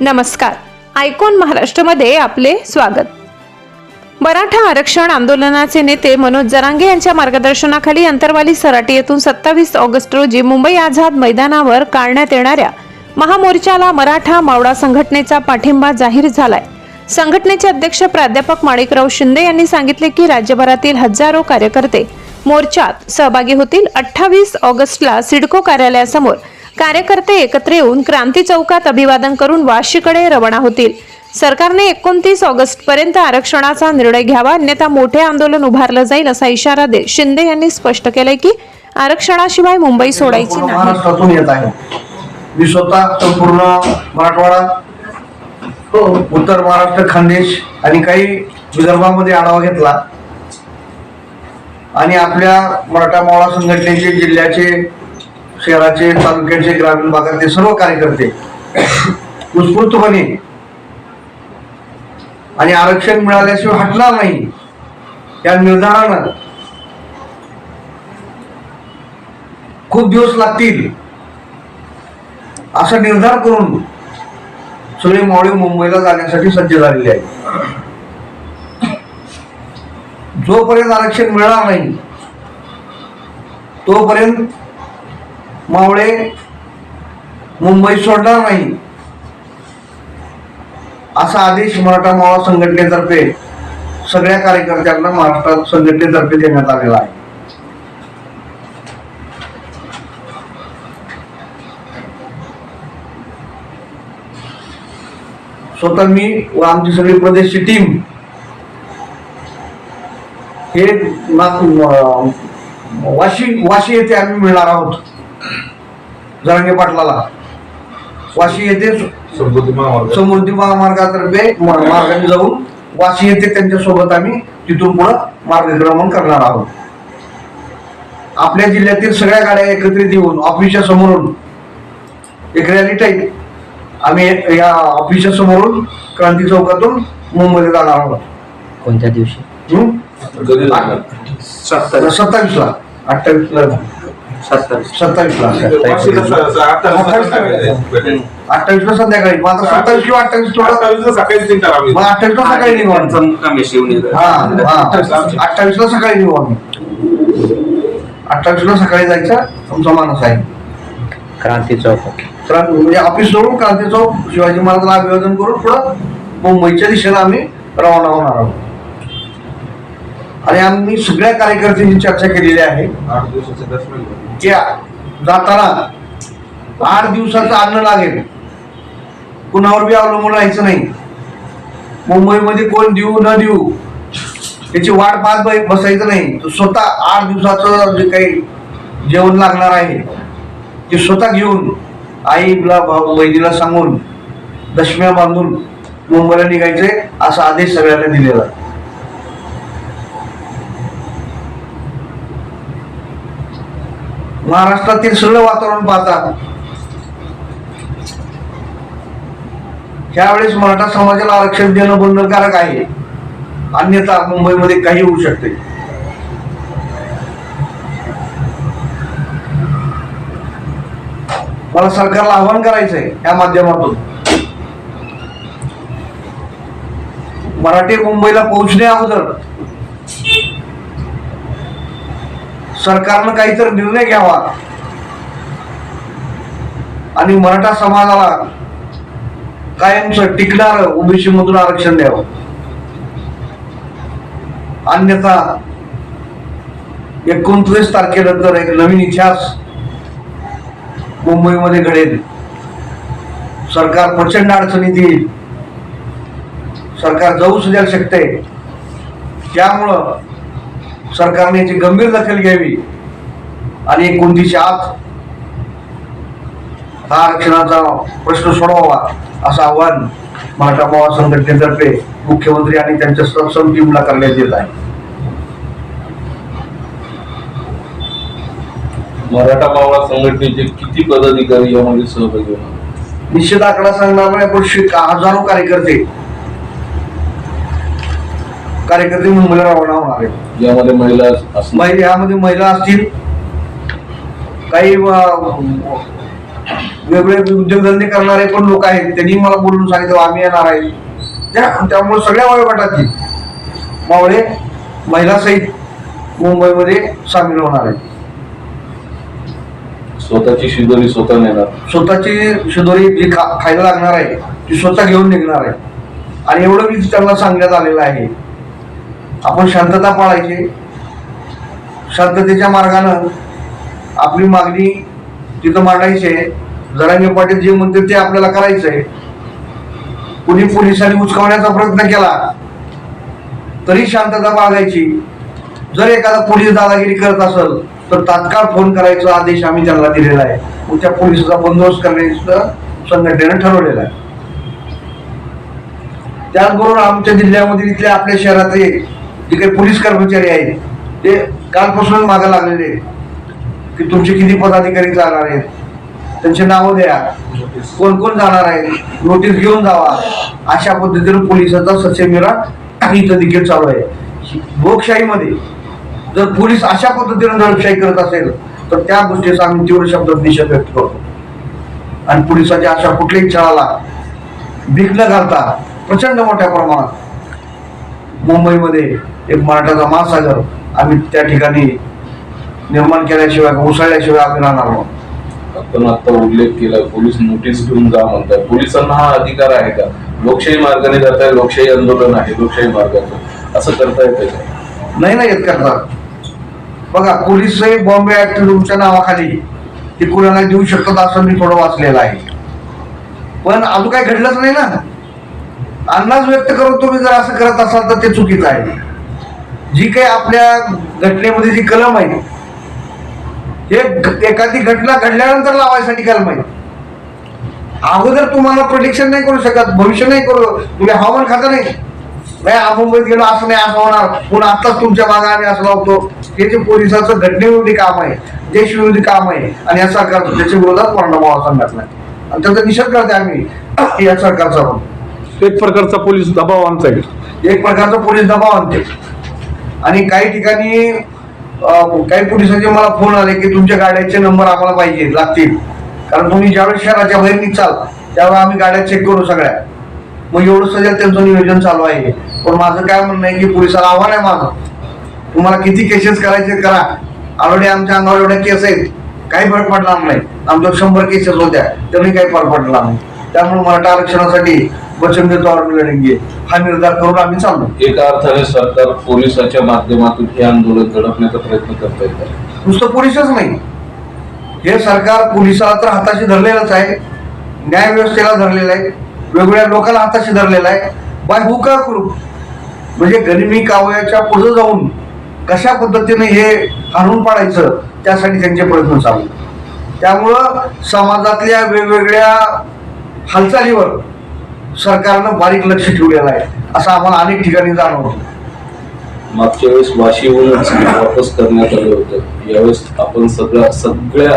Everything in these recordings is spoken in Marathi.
नमस्कार. आयकॉन महाराष्ट्रमध्ये आपले स्वागत. मराठा आरक्षण आंदोलनाचे नेते मनोज जरांगे यांच्या मार्गदर्शनाखाली अंतरवाली सराटी येथून सत्तावीस ऑगस्ट रोजी मुंबई आझाद मैदानावर काढण्यात येणाऱ्या महामोर्चाला मराठा मावळा संघटनेचा पाठिंबा जाहीर झालाय. संघटनेचे अध्यक्ष प्राध्यापक माणिकराव शिंदे यांनी सांगितले की राज्यभरातील हजारो कार्यकर्ते मोर्चात सहभागी होतील. अठ्ठावीस ऑगस्टला सिडको कार्यालयासमोर कार्यकर्ते एकत्र येऊन क्रांती चौकात अभिवादन करून वाशीकडे रवाना होतील. सरकारने एकोणतीस ऑगस्ट पर्यंत आरक्षणाचा निर्णय घ्यावा अन्यथा मोठे आंदोलन उभारलं जाईल असा इशारा देत शिंदे यांनी स्पष्ट केलंय की आरक्षणाशिवाय मुंबई सोडायची नाही. येत आहे. मी स्वतः संपूर्ण मराठवाडा उत्तर महाराष्ट्र खानदेश आणि काही विदर्भामध्ये आढावा घेतला. आणि आपल्या मराठा मावळा संघटनेचे जिल्ह्याचे शहराचे तालुक्याचे ग्रामीण भागातले सर्व कार्यकर्ते उत्स्फूर्तपणे आणि आरक्षण मिळाल्याशिवाय हटणार नाही या निर्धारानं खूप दिवस लागतील असा निर्धार करून सगळे मावळे मुंबईला जाण्यासाठी सज्ज झालेले आहेत. जोपर्यंत आरक्षण मिळणार नाही तोपर्यंत मावळे मुंबई सोडणार नाही. असा आदेश मराठा मावळा संघटनेतर्फे सगळ्या कार्यकर्त्यांना महाराष्ट्र संघटनेतर्फे देण्यात आलेला आहे. स्वतः मी व आमची सगळी प्रदेशची टीम हे वाशी वाशी येथे आम्ही मिळणार आहोत. जरांगे पाटलाला. वाशी येथे समृद्धी महामार्ग. समृद्धी महामार्गातर्फे मार्गाने जाऊन वाशी येथे त्यांच्यासोबत आम्ही तिथून पुढे मार्गक्रमण करणार आहोत. आपल्या जिल्ह्यातील सगळ्या गाड्या एकत्रित येऊन ऑफिसच्या समोरून एक रॅली टाईप आम्ही या ऑफिसच्या समोरून क्रांती चौकातून मुंबईला जाणार आहोत. कोणत्या दिवशी? सत्तावीसला. अठ्ठावीसला सत्तावीस. संध्याकाळी मग आता सत्तावीस किंवा अठ्ठावीस थोडं अठ्ठावीसला सकाळी सकाळी निघू आम्ही. हा सकाळी निघू आम्ही. अठ्ठावीसला सकाळी जायचा तुमचा मानस आहे. क्रांती चौक क्रांती म्हणजे ऑफिस सोडून क्रांती चौक शिवाजी महाराजांना अभिवादन करून पुढं मुंबईच्या दिशेला आम्ही रवाना होणार आहोत. आणि आम्ही सगळ्या कार्यकर्त्यांची चर्चा केलेली आहे. जाताना आठ दिवसाचं अन्न लागेल. कुणावर बी अवलंबून राहायचं नाही. मुंबईमध्ये कोण देऊ न देऊ त्याची वाट पाहत बसायचं नाही. तो स्वतः आठ दिवसाचं जे काही जेवण लागणार आहे ते स्वतः घेऊन आईला भाऊ बहिणीला सांगून दशम्या बांधून मुंबईला निघायचे असा आदेश सगळ्यांना दिलेला आहे. महाराष्ट्रातील सगळं वातावरण पाहता त्यावेळेस मराठा समाजाला आरक्षण देणं बंधनकारक आहे. अन्यथा मुंबईमध्ये काही होऊ शकते. मला सरकारला आवाहन करायचंय या माध्यमातून. मराठी मुंबईला पोहोचण्या अगोदर सरकारनं काहीतरी निर्णय घ्यावा. आणि मराठा समाजाला कायमचं टिकणार ओबीसी मधून आरक्षण द्यावं. अन्यथा एकोणतीस तारखेनंतर एक नवीन इतिहास मुंबईमध्ये घडेल. सरकार प्रचंड अडचणीत येईल. सरकार जाऊ सुद्धा शकते. त्यामुळं सरकारने याची गंभीर दखल घ्यावी आणि एकोणतीसच्या आत हा आरक्षणाचा प्रश्न सोडवावा असं आव्हान मराठा मावा संघटनेतर्फे मुख्यमंत्री आणि त्यांच्या सक्षम टीमला करण्यात येत आहे. मराठा मावळा संघटनेचे किती पदाधिकारी यामध्ये सहभागी होणार? निश्चित आकडा सांगणार नाही पण हजारो कार्यकर्ते कार्यकर्ते मुंबईला रवाना होणार आहेत. यामध्ये महिला असणार महिला यामध्ये महिला असतील. काही वेगवेगळे उद्योगधंदे करणारे पण लोक आहेत. त्यांनी मला बोलून सांगितलं आम्ही येणार आहे. त्या- त्यामुळे सगळ्या वयोगटातील मावळे महिला सहित मुंबईमध्ये सामील होणार आहेत. स्वतःची शिदोरी स्वतः नेणार. स्वतःची शिदोरी जी खा खायला लागणार आहे ती स्वतः घेऊन निघणार आहे. आणि एवढं मी त्यांना सांगण्यात आलेलं आहे. आपण शांतता पाळायची. शांततेच्या मार्गानं आपली मागणी तिथं मांडायची आहे. जरांगे पाटील जे म्हणते ते आपल्याला करायचंय. कुणी पोलिसांनी उचकावण्याचा प्रयत्न केला तरी शांतता बाळगायची. जर एखादा पोलीस दादागिरी करत असेल तर तात्काळ फोन करायचा आदेश आम्ही त्यांना दिलेला आहे. मग त्या पोलिसाचा बंदोबस्त करण्याचं संघटनेनं ठरवलेलं आहे. त्याचबरोबर आमच्या जिल्ह्यामध्ये इथल्या आपल्या शहरातले जे काही पोलीस कर्मचारी आहेत. ते कालपासूनच मागे लागलेले आहेत की तुमचे किती पदाधिकारी जाणार आहेत? त्यांची नावं द्या. कोण कोण जाणार आहे? नोटीस घेऊन जावा. अशा पद्धतीने पोलिसाचा ससेमिरा इथं देखील चालू आहे. लोकशाहीमध्ये जर पोलीस अशा पद्धतीने दडपशाही करत असेल तर त्या गोष्टीचा आम्ही तीव्र शब्दात निषेध व्यक्त करतो. आणि पोलिसाच्या अशा कुठल्याही छळाला भीक न घालता प्रचंड मोठ्या प्रमाणात मुंबईमध्ये एक मराठाचा महासागर आम्ही त्या ठिकाणी निर्माण केल्याशिवाय उसळल्याशिवाय आम्ही राहणार नाही. आपण आता उल्लेख केला पोलीस नोटीस घेऊन जा म्हणतात. पोलिसांना हा अधिकार आहे का? लोकशाही मार्गाने जात आहे लोकशाही आंदोलन आहे लोकशाही मार्गाचं. असं करता येतं नाही ना येत करतात बघा पोलीस हे बॉम्बे ऍक्ट तुमच्या नावाखाली ते कुणाला देऊ शकतात असं मी थोडं वाचलेलं आहे. पण अजून काही घडलंच नाही ना. अंदाज व्यक्त करून तुम्ही जर असं करत असाल तर ते चुकीचं आहे. जी काही आपल्या घटनेमध्ये जी कलम आहे हे एखादी घटना घडल्यानंतर लावायसाठी कलम आहे. अगोदर तुम्हाला प्रोडिक्शन नाही करू शकत भविष्य नाही करू तुम्ही हवामान खातं नाही. नाही आपण मुंबईत गेलो असं नाही असं होणार. पण आताच तुमच्या मागे आम्ही असं लावतो. हे जे पोलिसाचं घटनेविरोधी काम आहे देशविरोधी काम आहे आणि या सरकारचं त्याच्या विरोधात वर्णभाव सांगत नाही. आणि त्याचा निषेध करते आम्ही. या सरकारचा पण. एक प्रकारचा पोलीस दबाव आणताय एक प्रकारचा पोलीस दबाव आणते आणि काही ठिकाणी काही पोलिसांचे मला फोन आले की तुमच्या गाड्याचे नंबर आम्हाला पाहिजे लागतील. कारण तुम्ही ज्यावेळेस शहराच्या बाहेर निघाल त्यावेळेस आम्ही गाड्या चेक करू सगळ्या. मग एवढं सगळं त्यांचं नियोजन चालू आहे. पण माझं काय म्हणणं आहे की पोलिसाला आव्हान आहे माझं. तुम्हाला किती केसेस करायचे करा. ऑलरेडी आमच्या अंगावर एवढ्या केस आहेत. काही फरक पडणार नाही. आमच्या शंभर केसेस होत्या. तरी काही फरक पडला नाही. त्यामुळे मराठा आरक्षणासाठी वचन देतो आम्ही लढेंगे. हा निर्धार करून आम्ही चाललो. एका अर्थाने सरकार पोलिसाच्या माध्यमातून हे आंदोलन दडपण्याचा प्रयत्न करता येत नुसतं पोलिसच नाही. हे सरकार पोलिसाला तर हाताशी धरलेलंच आहे. न्याय व्यवस्थेला धरलेलं आहे. वेगवेगळ्या लोकांना हाताशी धरलेलं आहे. बाय हु का करू? म्हणजे गनिमी कावयाच्या पुढे जाऊन कशा पद्धतीने हे आणून पाडायचं त्यासाठी त्यांचे प्रयत्न चालू. त्यामुळं समाजातल्या वेगवेगळ्या हालचालीवर सरकारनं बारीक लक्ष ठेवलेलं आहे असं आम्हाला अनेक ठिकाणी जाणवतं मागच्या वेळेस वाशीहूनच वापस करण्यात आलं होतं. यावेळेस आपण सगळ्या सगळ्या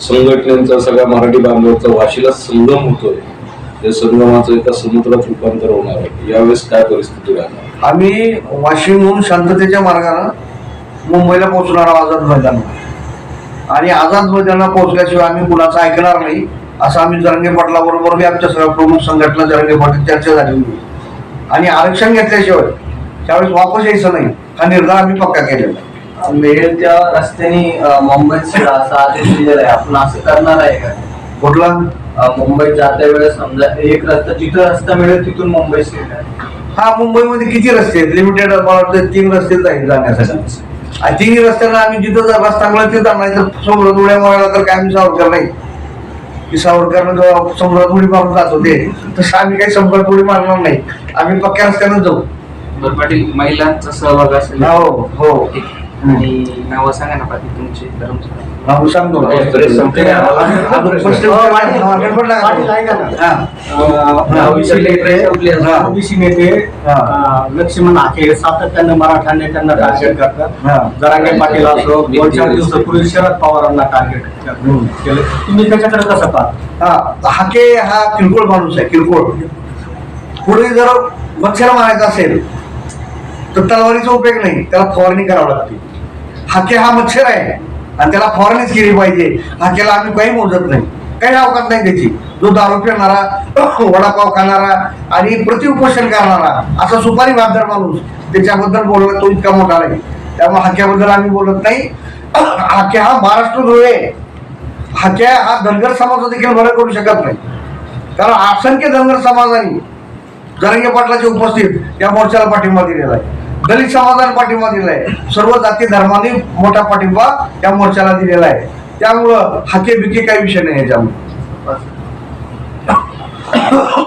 संघटनांचा सगळ्या मराठी बांधवांचा वाशीला संगम होतोय. त्या संगमाचं एका समुद्रात रूपांतर होणार आहे. यावेळेस काय परिस्थिती राहणार? आम्ही वाशिमहून शांततेच्या मार्गानं मुंबईला पोहोचणार आहोत आझाद मैदान आणि आझाद मैदानाला पोहोचल्याशिवाय आम्ही कुणाचं ऐकणार नाही. असं आम्ही जरंगे पाटलाबरोबर बी आमच्या सगळ्या प्रमुख संघटना जरंगे पाटील चर्चा झाली होती. आणि आरक्षण घेतल्याशिवाय त्यावेळेस वापस यायचं नाही. हा निर्धार आम्ही पक्का केलेला. मिळेल त्या रस्त्याने शिरा असा आदेश दिलेला आहे. आपण असं करणार आहे का? कुठला? मुंबईत जात्या वेळेस समजा एक रस्ता जिथं रस्ता मिळेल तिथून मुंबई हा मुंबईमध्ये किती रस्ते आहेत? लिमिटेड मला वाटतं तीन रस्तेच आहेत जाण्यासाठी. आणि तिन्ही रस्त्यांना आम्ही जिथं रस्ता मिळेल तिथं नाही तर समुद्रात उड्या मारायला तर काय आम्ही सावरकर नाही की सावरकरनं जेव्हा समुद्रात उडी मारून जात होते. तसं आम्ही काही समुद्रात उडी मारणार नाही. आम्ही पक्क्या रस्त्यानं जाऊ. बरं पाटील महिलांचा सहभाग असेल. हो हो. आणि नावं सांगा ना पाटील तुमचे सांगतो. ओबीसी नेते. ओबीसी नेते. अं, लक्ष्मण हाके सातत्यानं मराठा नेत्यांना टार्गेट हा. करतात जरांगे पाटील असो दोन चार दिवसापूर्वी शरद पवारांना टार्गेट केलं. तुम्ही त्याच्याकडे कसं पाहता? हा हाके हा किरकोळ माणूस आहे किरकोळ. पुढे जर मच्छर मारायचा असेल तर तलवारीचा उपयोग नाही. त्याला फवारणी करावी लागते. हाके हा मच्छर आहे. आणि त्याला फवारणीच केली पाहिजे. हाकेला आम्ही काही मोजत नाही. काही अवकात नाही त्याची. जो दारू पिणारा वडापाव खाणारा आणि प्रतिउपोषण करणारा असा सुपारी बाजार माणूस त्याच्याबद्दल बोलणं तो इतका मोठा आहे त्यामुळे हाक्याबद्दल आम्ही बोलत नाही. हाक्या हा महाराष्ट्र धुळे. आहे हाक्या हा धनगर समाज देखील बरं करू शकत नाही. कारण असंख्य धनगर समाजाने जरंगे पाटलाचे उपस्थित या मोर्चाला पाठिंबा दिलेला आहे. दलित समाजाने पाठिंबा दिलाय आहे. सर्व जाती धर्माने मोठा पाठिंबा या मोर्चाला दिलेला आहे. त्यामुळं हाके बिके काही विषय नाही याच्यामध्ये.